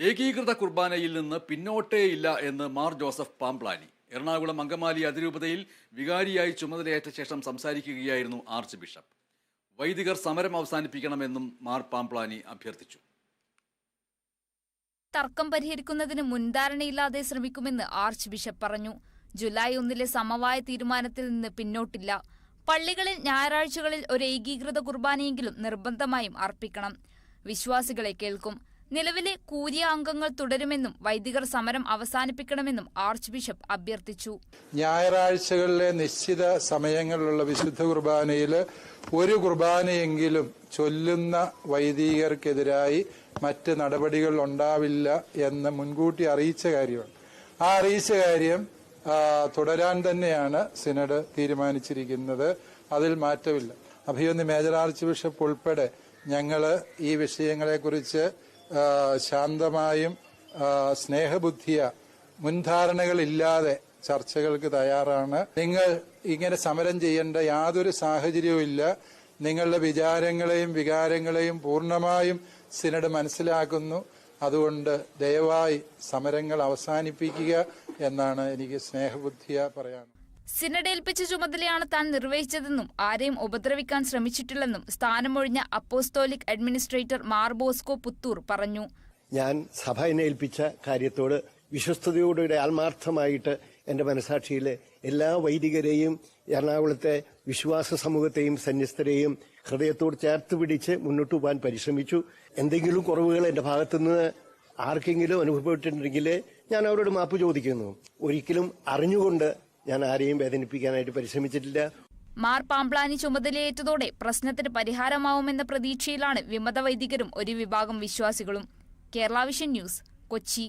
ഏകീകൃത കുർബാനയിൽ നിന്ന് പിന്നോട്ടേയില്ല എന്ന് മാർ ജോസഫ് പാംപ്ലാനി. എറണാകുളം അങ്കമാലി അതിരൂപതയിൽ വികാരിയായി ചുമതലയേറ്റ ശേഷം സംസാരിക്കുകയായിരുന്നു ആർച്ച് ബിഷപ്പ്. വൈദികർ സമരം അവസാനിപ്പിക്കണമെന്നും മാർ പാംപ്ലാനി അഭ്യർത്ഥിച്ചു. തർക്കം പരിഹരിക്കുന്നതിന് മുൻധാരണയില്ലാതെ ശ്രമിക്കുമെന്ന് ആർച്ച് ബിഷപ്പ് പറഞ്ഞു. ജൂലൈ ഒന്നിലെ സമവായ തീരുമാനത്തിൽ നിന്ന് പിന്നോട്ടില്ല. പള്ളികളിൽ ഞായറാഴ്ചകളിൽ ഒരു ഏകീകൃത കുർബാനയെങ്കിലും നിർബന്ധമായും അർപ്പിക്കണം. വിശ്വാസികളെ കേൾക്കും. നിലവിലെ കൂലിയ അംഗങ്ങൾ തുടരുമെന്നും വൈദികർ സമരം അവസാനിപ്പിക്കണമെന്നും ആർച്ച് ബിഷപ്പ് അഭ്യർത്ഥിച്ചു. ഞായറാഴ്ചകളിലെ നിശ്ചിത സമയങ്ങളിലുള്ള വിശുദ്ധ കുർബാനയിൽ ഒരു കുർബാനയെങ്കിലും ചൊല്ലുന്ന വൈദികർക്കെതിരായി മറ്റ് നടപടികൾ ഉണ്ടാവില്ല എന്ന് മുൻകൂട്ടി അറിയിച്ച കാര്യമാണ്. ആ അറിയിച്ച കാര്യം തുടരാൻ തന്നെയാണ് സിനഡ് തീരുമാനിച്ചിരിക്കുന്നത്. അതിൽ മാറ്റമില്ല. അഭിയൊന്ന് മേജർ ആർച്ച് ബിഷപ്പ് ഉൾപ്പെടെ ഞങ്ങൾ ഈ വിഷയങ്ങളെക്കുറിച്ച് ശാന്തമായും സ്നേഹബുദ്ധിയ മുൻധാരണകളില്ലാതെ ചർച്ചകൾക്ക് തയ്യാറാണ്. നിങ്ങൾ ഇങ്ങനെ സമരം ചെയ്യേണ്ട യാതൊരു സാഹചര്യവും ഇല്ല നിങ്ങളുടെ വിചാരങ്ങളെയും വികാരങ്ങളെയും പൂർണമായും സിനഡ് മനസ്സിലാക്കുന്നു. അതുകൊണ്ട് ദയവായി സമരങ്ങൾ അവസാനിപ്പിക്കുക എന്നാണ് എനിക്ക് സ്നേഹബുദ്ധിയ പറയാൻ സിനഡേൽപ്പിച്ച ചുമതലയാണ് താൻ നിർവഹിച്ചതെന്നും ആരെയും ഉപദ്രവിക്കാൻ ശ്രമിച്ചിട്ടില്ലെന്നും സ്ഥാനമൊഴിഞ്ഞ അപ്പോസ്തോലിക് അഡ്മിനിസ്ട്രേറ്റർ മാർ ബോസ്കോ പുത്തൂർ പറഞ്ഞു. ഞാൻ സഭ എന്നെ ഏൽപ്പിച്ച കാര്യത്തോട് വിശ്വസ്തയോടെ ആത്മാർത്ഥമായിട്ട് എന്റെ മനസാക്ഷിയിലെ എല്ലാ വൈദികരെയും എറണാകുളത്തെ വിശ്വാസ സമൂഹത്തെയും സന്യസ്തരെയും ഹൃദയത്തോട് ചേർത്ത് പിടിച്ച് മുന്നോട്ട് പോകാൻ പരിശ്രമിച്ചു. എന്തെങ്കിലും കുറവുകൾ എന്റെ ഭാഗത്തുനിന്ന് ആർക്കെങ്കിലും അനുഭവപ്പെട്ടിട്ടുണ്ടെങ്കിൽ ഞാൻ അവരോട് മാപ്പ് ചോദിക്കുന്നു. ഒരിക്കലും അറിഞ്ഞുകൊണ്ട് ഞാൻ ആരെയും വേദനിപ്പിക്കാനായിട്ട് പരിശ്രമിച്ചിട്ടില്ല. മാർ പാമ്പ്ലാനി ചുമതലയേറ്റതോടെ പ്രശ്നത്തിന് പരിഹാരമാവുമെന്ന പ്രതീക്ഷയിലാണ് വിമത വൈദികരും ഒരു വിഭാഗം വിശ്വാസികളും. കേരള വിഷൻ ന്യൂസ് കൊച്ചി.